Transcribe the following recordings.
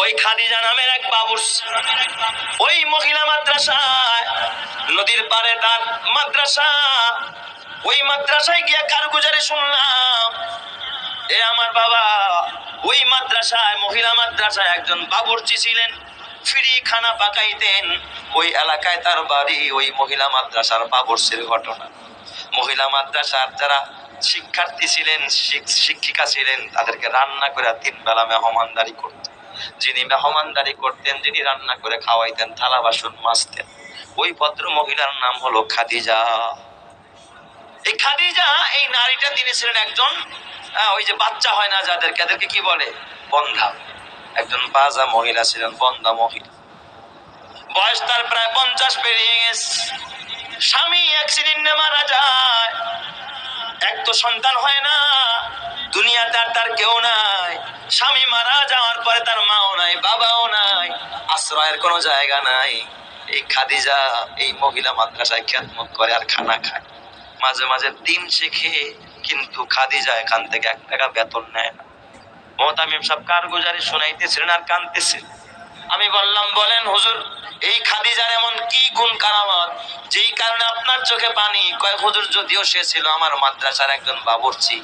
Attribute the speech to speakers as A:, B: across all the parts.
A: ওই খাদিজা নামের এক বাবুর ওই মহিলা মাদ্রাসায়, নদীর পারে তার মাদ্রাসা। ওই মাদ্রাসায় গিয়া কারগুজারি শুনলাম। এ আমার বাবা, ওই মাদ্রাসায়, মহিলা মাদ্রাসায় একজন বাবুর্চি ছিলেন। ফ্রি খানা পাকাইতেন। ওই এলাকায় তার বাড়ি, ওই মহিলা মাদ্রাসার বাবুর্চির ঘটনা। মহিলা মাদ্রাসার যারা শিক্ষার্থী ছিলেন শিক্ষিকা ছিলেন, তাদেরকে রান্না করে তিন বেলা মেহমানদারি করতেন। যিনি মেহমানদারি করতেন, যিনি রান্না করে খাওয়াইতেন, থালা বাসন মাজতেন। ওই ভদ্র মহিলার নাম হলো খাদিজা। এই খাদিজা, এই নারীটা তিনি ছিলেন একজন ওই যে বাচ্চা হয় না যাদেরকে, এদেরকে কি বলে? বন্ধা। একজন বাজা মহিলা ছিলেন, বন্ধা মহিলা। বয়স তার প্রায় পঞ্চাশ, পেরিয়ে গেছে। স্বামী অ্যাক্সিডেন্টে মারা যায় এক তো সন্তান হয় না দুনিয়াতে আর তার কেউ নাই। স্বামী মারা যাওয়ার পরে তার মাও নাই, বাবাও নাই, আশ্রয়ের কোনো জায়গা নাই। এই খাদিজা, এই মহিলা মাদ্রাসায় খ্যাতমত করে আর খানা খায়। মাঝে মাঝে দিন শেখে, কিন্তু খাদিজা এখান থেকে এক টাকা বেতন নেয় না। মহতামিম সব কারগুজারি শোনাইতেছিলেন আর কানতেছিলেন আমি বললাম, বলেন হুজুর, এই খাদিজার এমন কি গুণ কারামত যেই কারণে আপনার চোখে পানি? কয়, হুজুর, যদিও সে ছিল আমার মাদ্রাসার একজন বাবুর্চি।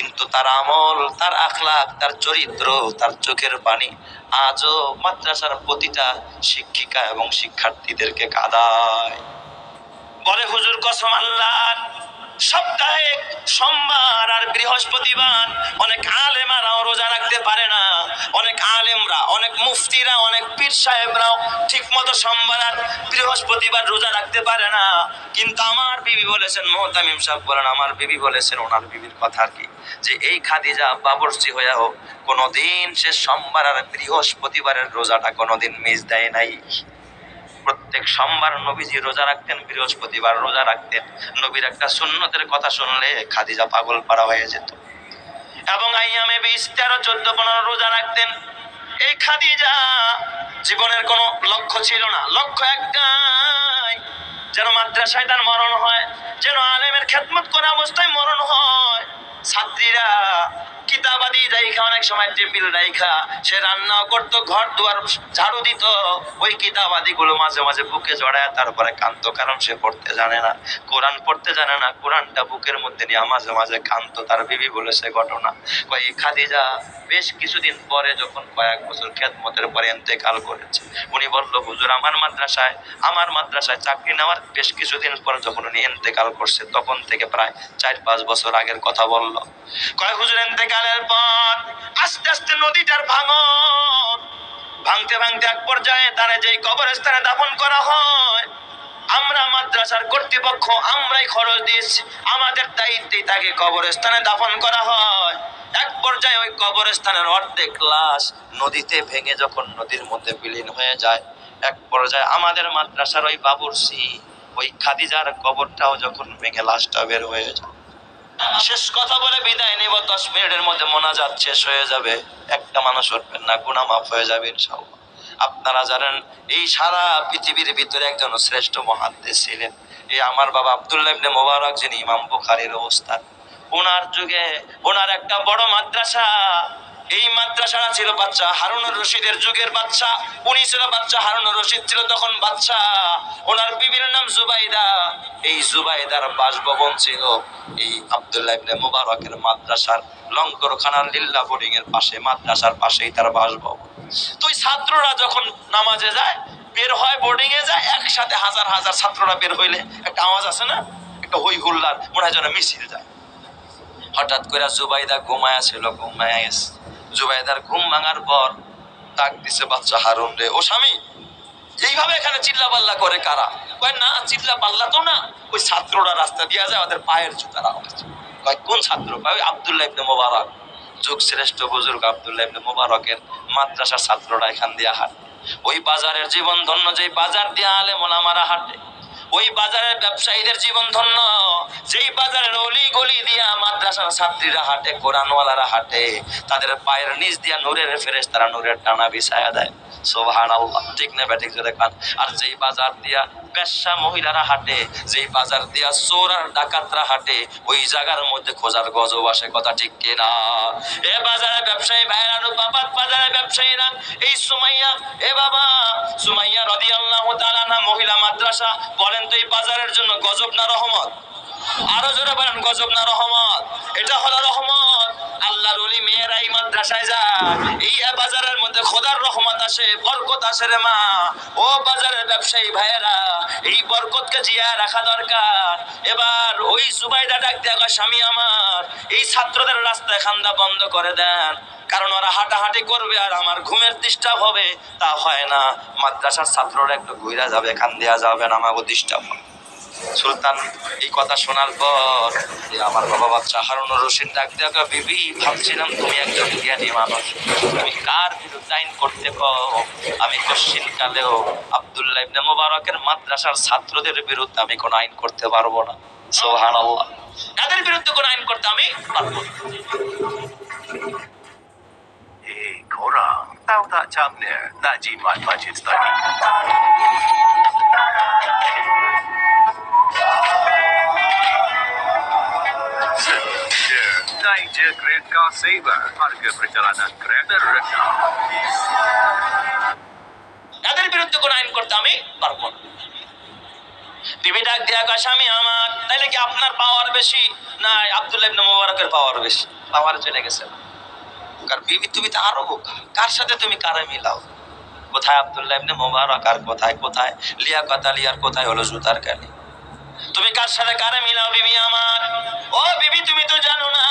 A: কিন্তু তার আমল, তার আখলাক তার চরিত্র, তার চোখের পানি আজও মাদ্রাসার প্রতিটা শিক্ষিকা এবং শিক্ষার্থীদেরকে কাদায়। বলে হুজুর কসম আল্লাহ সপ্তাহে সোমবার আর বৃহস্পতিবার অনেক আলেমারাও রোজা রাখতে পারে না। অনেক আলেমরা, অনেক মুফতিরা, অনেক পীর সাহেবরাও ঠিক মতো সোমবার আর বৃহস্পতিবার রোজা রাখতে পারে না। কিন্তু আমার বিবি বলেছেন, মোহতামিম সাহেব বলেন, আমার বিবি বলেছেন, ওনার বিবির কথা আর কি, যে এই খাদিজা বাবরসি হইয়া হোক, কোনোদিন সে সোমবার আর বৃহস্পতিবারের রোজাটা কোনোদিন মিস দেয় নাই। প্রত্যেক সোমবার নবীজি রোজা রাখতেন, বৃহস্পতিবার রোজা রাখতেন। নবীর একটা সুন্নতের কথা শুনলে খাদিজা পাগল পাড়া হয়ে যেত। এবং আইয়ামে বিশ তেরো, চোদ্দ, পনেরো রোজা রাখতেন। এই খাদিজা জীবনের কোনো লক্ষ্য ছিল না। লক্ষ্য একটাই, যেন মাদ্রাসায় তার মরণ হয়, যেন আলেমের খেদমত করা অবস্থায় মরণ হয়। ছাত্রীরা কিতাবাদি রাইখা, অনেক সময় টেবিল রাইখা। সে রান্নাও করতো, ঘর দুয়ার ঝাড়ু দিত। ওই কিতাবাদি গুলো মাঝে মাঝে বুকে জড়ায়, তারপরে কান্ত কারণ সে পড়তে জানে না। কোরআন পড়তে জানে না, কোরআনটা বুকের মধ্যে নিয়ে মাঝে মাঝে কান্ত তার বিবি বলেছে ঘটনা। কয় খাদিজা বেশ কিছুদিন পরে যখন কয়েক বছর খেদমতের পরে এন্তেকাল করেছে, উনি বলল, হুজুর, আমার মাদ্রাসায় আমার মাদ্রাসায় চাকরি নেওয়ার বেশ কিছুদিন পরে যখন উনি এন্তেকাল করছে, তখন থেকে প্রায় চার পাঁচ বছর আগের কথা বলল কয়, হুজুর, এন্তেকালের পর আস্তে আস্তে নদীটার ভাঙন। ভাঙতে ভাঙতে এক পর্যায়ে যেই কবরস্থানে করা হয়, আমরা মাদ্রাসার কর্তৃপক্ষ আমরাই খরচ দিয়েছি। আমাদের দায়িত্বেই তাকে কবরস্থানে দাফন করা হয়। এক পর্যায়ে ওই কবরস্থানের অর্ধেক লাশ নদীতে ভেঙে যখন নদীর মধ্যে বিলীন হয়ে যায়, এক পর্যায়ে আমাদের মাদ্রাসার ওই বাবুরসি ওই খাদিজার কবরটাও যখন ভেঙে লাশটা বের হয়ে যায়। শেষ কথা বলে বিদায় নেব, দশ মিনিটের মধ্যে মোনাজাত শেষ হয়ে যাবে। একটা মানুষ উঠবেন না গুণা মাফ হয়ে যাবে আপনারা জানেন, এই সারা পৃথিবীর ভিতরে একজন শ্রেষ্ঠ মহাদ্দেশ ছিলেন। এই আমার বাবা আবদুল্লাহ ইবনে মোবারক, যিনি ইমাম বুখারীর অবস্থান। ওনার যুগে ওনার একটা বড় মাদ্রাসা এই মাদ্রাসাটা ছিল বাচ্চা হারুনুর রশিদের যুগের বাচ্চা। উনি ছিল বাচ্চা হারুনুর রশিদ ছিল তখন বাচ্চা। ওনার বিবির নাম জুবাইদা। এই জুবাইদার বাসভবন ছিল এই আব্দুল্লাহ ইবনে মুবারকের মাদ্রাসার লঙ্করখানার লিল্লা বোর্ডিং এর পাশে, মাদ্রাসার পাশেই তার বাসভবন। তো ওই ছাত্ররা যখন নামাজে যায়, বের হয় বোর্ডিং এ যায়, একসাথে হাজার হাজার ছাত্ররা বের হইলে একটা আওয়াজ আছে না? একটা হই হুল্লার মনে হয় যেন মিছিল যায়। হঠাৎ করে জুবাইদা ঘুমায়া ছিল, ঘুমায়া জুবাইদার ঘুম ভাঙার পর ডাক দিছে বাচ্চা হারুন রে, ও স্বামী, এইভাবে এখানে চিল্লা পাল্লা করে কারা? কয়, না, চিল্লা পাল্লা তো না, ওই ছাত্ররা রাস্তা দিয়ে যায়, ওদের পায়ের জুতার আওয়াজ কয়, কোন ছাত্র? কয়, ওই আব্দুল্লাহ ইবনে মোবারক। যুগ শ্রেষ্ঠ বুজুর্গ আব্দুল্লাহ ইবনে মোবারকের মাদ্রাসার ছাত্ররা এখান দিয়ে হাঁটে। ওই বাজারের জীবন ধন্য যে বাজার দিয়ে আলে মোলামারা হাঁটে ওই বাজারের ব্যবসায়ীদের জীবন ধন্য। যেই বাজারের অলি গলি দিয়া মাদ্রাসার ছাত্রীরা হাঁটে, কোরআনওয়ালারা হাঁটে, তাদের পায়ের নিচ দিয়া নূরের ফেরেস তারা নূরের টানা বিছায়া দেয়। সোভান আল্লাহ ঠিক না ব্যাটিক আর যেই বাজার দিয়া পেশা মহিলারা যেই বাজার দিয়া চোর আর ডাকাতরা ওই জায়গার মধ্যে খোঁজার গজব আসে, কথা ঠিক কিনা? এ বাজারে ব্যবসায়ী ভাইরা বাবা বাজারে ব্যবসায়ীরা, এই সুমাইয়া, এ বাবা, সুমাইয়া রদি আল্লাহ মহিলা মাদ্রাসা বলেন তো এই বাজারের জন্য গজব না রহমত? আরও জোরে বলেন, গজব না রহমত। এটা হলো রহমত। আল্লাহর ওলি মেয়েরা এই মাদ্রাসায় যায়। এই বাজারের মধ্যে খোদার রহমত আসে, বরকত আসে রে মা। ও বাজারের ব্যবসায়ী ভাইয়েরা, এই বরকতকে জিয়া রাখা দরকার। এবার ওই সুবাইদা ডাক দেখা স্বামী আমার, এই ছাত্রদের রাস্তায় খান্দা বন্ধ করে দেন। কারণ ওরা হাঁটাহাঁটি করবে আর আমার ঘুমের ডিস্টার্ব হবে। তা হয় না, মাদ্রাসার ছাত্ররা একটু ঘুরা যাবে খান দেওয়া যাবে না আমাকে ডিস্টার্ব হবে। সুলতান, এই কথা শোনার পর আমার বাবা বাচ্চা হারুন রশিদ ডাক দেখা বিবি, ভাবছিলাম তুমি একজন জ্ঞানী মানুষ। তুমি কার বিরুদ্ধে আইন করতে কও আমি কশ্চিন কালেও আবদুল্লাহ ইবনে মোবারকের মাদ্রাসার ছাত্রদের বিরুদ্ধে আমি কোনো আইন করতে পারব না। সোহান আল্লাহ তাদের বিরুদ্ধে কোনো আইন করতে আমি পারব না?
B: tak macam mana nak Great Car Saver. Harga perjalanan
A: না। বিবি ডাক আমার, তাইলে কি আপনার পাওয়ার বেশি? না, আব্দুল্লাহ ইবনে মোবারকের পাওয়ার বেশি। পাওয়ার চলে গেছে। কারণ বিবি, তুমি তো আরও কার সাথে তুমি কারে মিলাও? কোথায় আব্দুল্লাহ ইবনে মোবারক আর কোথায় কোথায়? লিয়া কথা লিয়ার কোথায় হলো জুতার কালি? তুমি কার সাথে কারে মিলাও বিবি আমার? ও বিবি তুমি তো জানো না।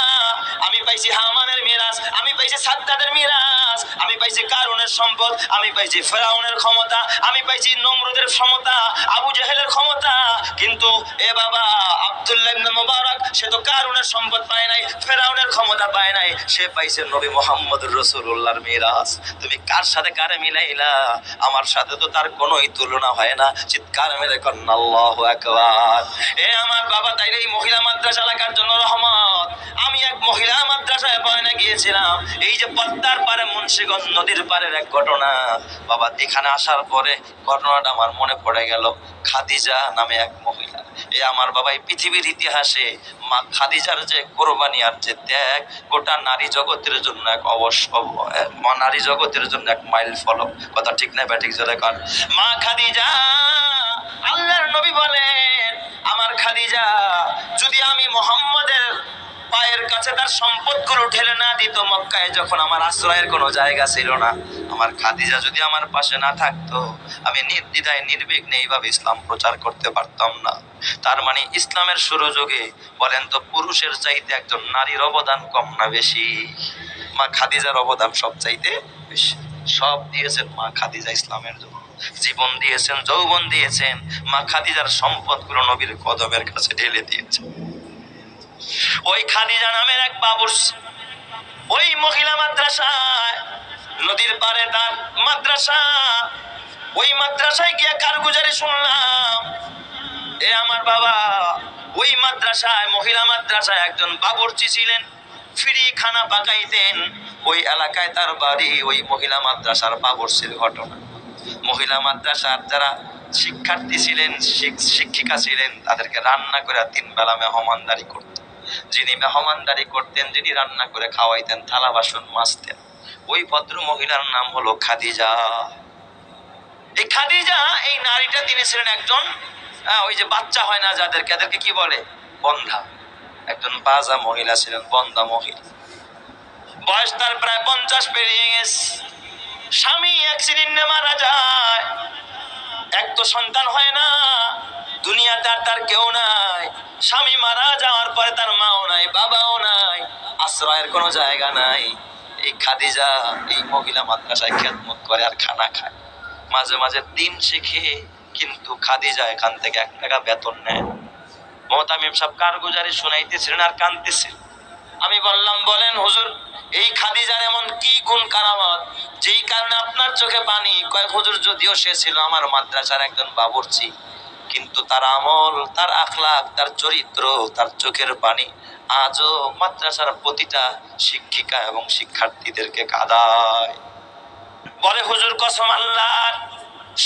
A: আমি পাইছি হামানের মিরাজ, আমি পাইছি সাদ্দাদের মিরাজ, আমি পাইছি কারুনের সম্পদ, আমি পাইছি ফেরাউনের ক্ষমতা, আমি পাইছি নমরুদের ক্ষমতা আবু জাহেলের ক্ষমতা। কিন্তু এ বাবা আব্দুল্লাহ মুবারক, সে তো কারুনের সম্পদ পায় নাই, ফেরাউনের ক্ষমতা পায় নাই, সে পাইছে নবী মোহাম্মদ রসুল্লাহর মিরাজ। তুমি কার সাথে কারে মিলাইলা? আমার সাথে তো তার কোনোই তুলনা হয় না। চিৎকার মেরে কন্যা, আল্লাহ একবার এ আমার বাবা তাইলে এই মহিলা মাদ্রাসা এলাকার জন্য রহমত। আমি এক মহিলা মাদ্রাসায় বয়নে গিয়েছিলাম। এই যে পদ্মার পারে, মুন্সিগঞ্জ নদীর পারের এক ঘটনা। বাবা, এখানে আসার পরে ঘটনাটা আমার মনে পড়ে গেল, খাদিজা নামে এক মহিলা। এ আমার বাবা, এই পৃথিবীর ইতিহাসে মা খাদিজার যে কোরবানি আর যে ত্যাগ, গোটা নারী জগতের জন্য এক অবশ্য নারী জগতের জন্য এক মাইল ফলক। কথা ঠিক না, ব্যাটিক জলে কর। মা খাদিজা, আল্লাহর নবী বলেন, আমার খাদিজা, যদি আমি মোহাম্মদের পায়ের কাছে তার সম্পদগুলো ঠেলে না দিত মক্কায়, যখন আমার আশ্রয়ের কোনো জায়গা ছিল না। আমার খাদিজা যদি আমার পাশে না থাকতো, আমি নির্দ্বিধায়, নির্বিঘ্নে এইভাবে ইসলাম প্রচার করতে পারতাম না। তার মানে ইসলামের সুরযোগে বলেন তো পুরুষের চাইতে একজন নারীর অবদান কম না বেশি? মা খাদিজার অবদান সব চাইতে বেশি। সব দিয়েছেন মা খাদিজা ইসলামের জন্য। জীবন দিয়েছেন, যৌবন দিয়েছেন, মা খাদিজার সম্পদগুলো নবীর কদমের কাছে ঢেলে দিয়েছেন। ওই খাদিজা নামের এক বাবুর ওই মহিলা মাদ্রাসায়, নদীর পারে তার মাদ্রাসা ওই মাদ্রাসায় গিয়ে কারগুজারি শুনলাম। এ আমার বাবা, ওই মাদ্রাসায়, মহিলা মাদ্রাসায় একজন বাবুর্চি ছিলেন। ফ্রি খানা পাকাইতেন। ওই এলাকায় তার বাড়ি, ওই মহিলা মাদ্রাসার বাবুর্চির ঘটনা। মহিলা মাদ্রাসার যারা শিক্ষার্থী ছিলেন শিক্ষিকা ছিলেন, তাদেরকে রান্না করে তিন বেলা মেহমানদারি করতেন যিনি মেহমানদারি করতেন, যিনি রান্না করে খাওয়াইতেন, থালা বাসন মাজতেন। ওই ভদ্র মহিলার নাম হলো খাদিজা। এই খাদিজা, এই নারীটা তিনি ছিলেন একজন ওই যে বাচ্চা হয় না যাদেরকে, এদেরকে কি বলে? বন্ধা। একজন বাজা মহিলা ছিলেন, বন্ধা মহিলা। বয়স তার প্রায় পঞ্চাশ, পেরিয়ে গেছে। স্বামী অ্যাক্সিডেন্টে মারা যায় এক তো সন্তান হয় না দুনিয়াতে আর তার কেউ নাই। স্বামী মারা যাওয়ার পরে তার মাও নাই, বাবাও নাই, আশ্রয়ের কোনো জায়গা নাই। এই খাদিজা, এই মহিলা মাদ্রাসায় খেদমত করে আর খানা খায়। মাঝে মাঝে দিন শিখে, কিন্তু খাদিজা এখান থেকে এক টাকা বেতন নেয়। মহতামিম সাহেব কারগুজারি শুনাইতেছিলেন আর কানতেছিলেন আমি বললাম, বলেন হুজুর, এই খাদিজার এমন কি গুণ কারামত? যেই কারণে আপনার চোখে পানি? কয়, হুজুর, যদিও সে ছিল আমার মাদ্রাসার একজন বাবুর্চি। কিন্তু তার আমল, তার আখলাক তার চরিত্র, তার চোখের পানি আজও মাদ্রাসার প্রতিটা শিক্ষিকা এবং শিক্ষার্থীদেরকে কাদায়। বলে হুজুর কসম আল্লাহর।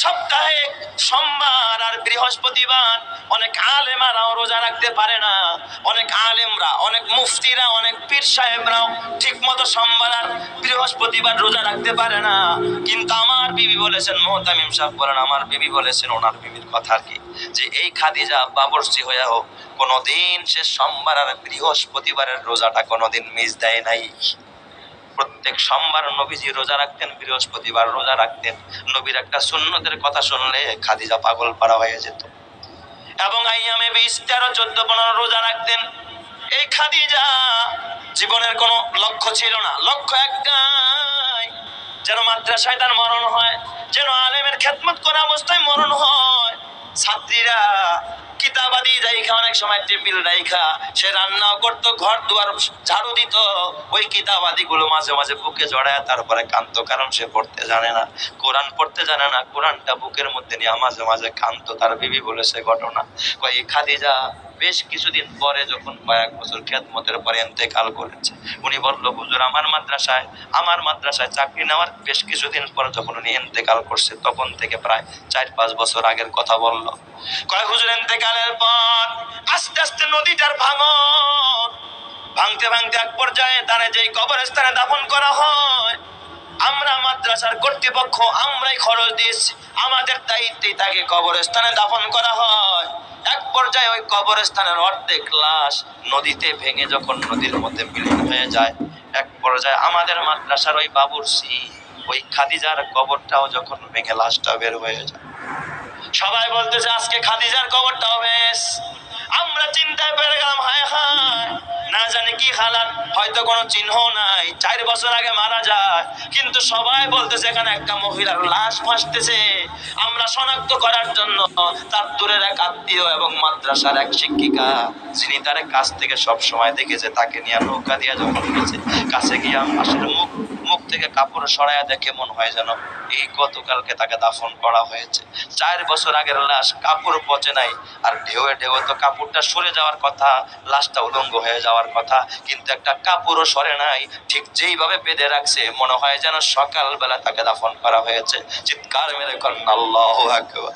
A: সপ্তাহে সোমবার আর বৃহস্পতিবার অনেক আলেমারাও রোজা রাখতে পারে না। অনেক আলেমরা, অনেক মুফতিরা, অনেক পীর সাহেবরাও ঠিক মতো সোমবার আর বৃহস্পতিবার রোজা রাখতে পারে না। কিন্তু আমার বিবি বলেছেন, মোহতামিম সাহেব বলেন, আমার বিবি বলেছেন, ওনার বিবির কথা কি। যে এই খাদিজা বাবরসি হোক, কোনোদিন সে সোমবার আর বৃহস্পতিবারের রোজাটা কোনোদিন মিস দেয় নাই। প্রত্যেক সোমবার নবীজি রোজা রাখতেন, বৃহস্পতিবার রোজা রাখতেন। নবীর একটা সুন্নতের কথা শুনলে খাদিজা পাগল পারা হয়ে যেত। এবং আইয়ামে বিশ তেরো, চোদ্দ, পনেরো রোজা রাখতেন। এই খাদিজা জীবনের কোনো লক্ষ্য ছিল না। লক্ষ্য একটাই, যেন মাদ্রাসায় তার মরণ হয়, যেন আলেমের খেদমত করা অবস্থায় মরণ হয়। ছাত্রীরা কিতাবাদি রাইখা, অনেক সময় টেবিল রাইখা, সে রান্নাও করতো, ঘর দুয়ার ঝাড়ু দিত। ওই কিতাবাদি গুলো মাঝে মাঝে বুকে জড়ায়, তারপরে কান্ত কারণ সে পড়তে জানে না। কোরআন পড়তে জানে না, কোরআনটা বুকের মধ্যে নিয়ে মাঝে মাঝে কান্ত তার বিবি বলেছে ঘটনা। কয় এই খাদিজা, বেশ কিছুদিন পরে যখন কয়েক বছর খেদমতের পরে এন্তেকাল করেছে, উনি বলল, হুজুর, আমার মাদ্রাসায় আমার মাদ্রাসায় চাকরি নেওয়ার বেশ কিছুদিন পরে যখন উনি এন্তেকাল করছে, তখন থেকে প্রায় চার পাঁচ বছর আগের কথা বলল। কয়, হুজুর এন্তেকালের পর আস্তে আস্তে নদীটার ভাঙন। ভাঙতে ভাঙতে এক পর্যায়ে তারা যেই কবরস্থানে দাফন করা হয়, আমরা মাদ্রাসার কর্তৃপক্ষ আমরাই খরচ দিয়েছি। আমাদের দায়িত্বে তাকে কবরস্থানে দাফন করা হয়। এক পর্যায়ে ওই কবরস্থানের অর্ধেক লাশ নদীতে ভেঙে যখন নদীর মধ্যে বিলীন হয়ে যায়, এক পর্যায়ে আমাদের মাদ্রাসার ওই বাবুরসি ওই খাদিজার কবরটাও যখন ভেঙে লাশটা বের হয়ে যায়। সবাই বলতেছে, আজকে খাদিজার কবরটাও বেশ আমরা চিন্তায় পেরে গেলাম, হায় হায়। না জানি কি হালাত, হয়তো কোনো চিহ্ন নাই, চার বছর আগে মারা যায়। কিন্তু সবাই বলতেছে, এখানে একটা মহিলার লাশ ভাসতেছে আমরা শনাক্ত করার জন্য তার দূরের এক আত্মীয় এবং মাদ্রাসার এক শিক্ষিকা, যিনি তার কাছ থেকে সব সময় দেখেছে, তাকে নিয়ে নৌকা দিয়ে যখন গেছে কাছে গিয়ে পাশের মুখ মুখ থেকে কাপড় সরাইয়া দেখে মনে হয় যেন এই গতকালকে তাকে দাফন করা হয়েছে। চার বছর আগের লাশ কাপড় পচে নাই, আর ঢেউয়ে ঢেউয়ে তো কাপড়টা সরে যাওয়ার কথা, লাশটা উলঙ্গ হয়ে যাওয়ার কথা, কিন্তু একটা কাপড়ও সরে নাই, ঠিক যেইভাবে বেঁধে রাখছে, মনে হয় যেন সকালবেলা তাকে দাফন করা হয়েছে। চিৎকার মেরে করেন আল্লাহ আকবার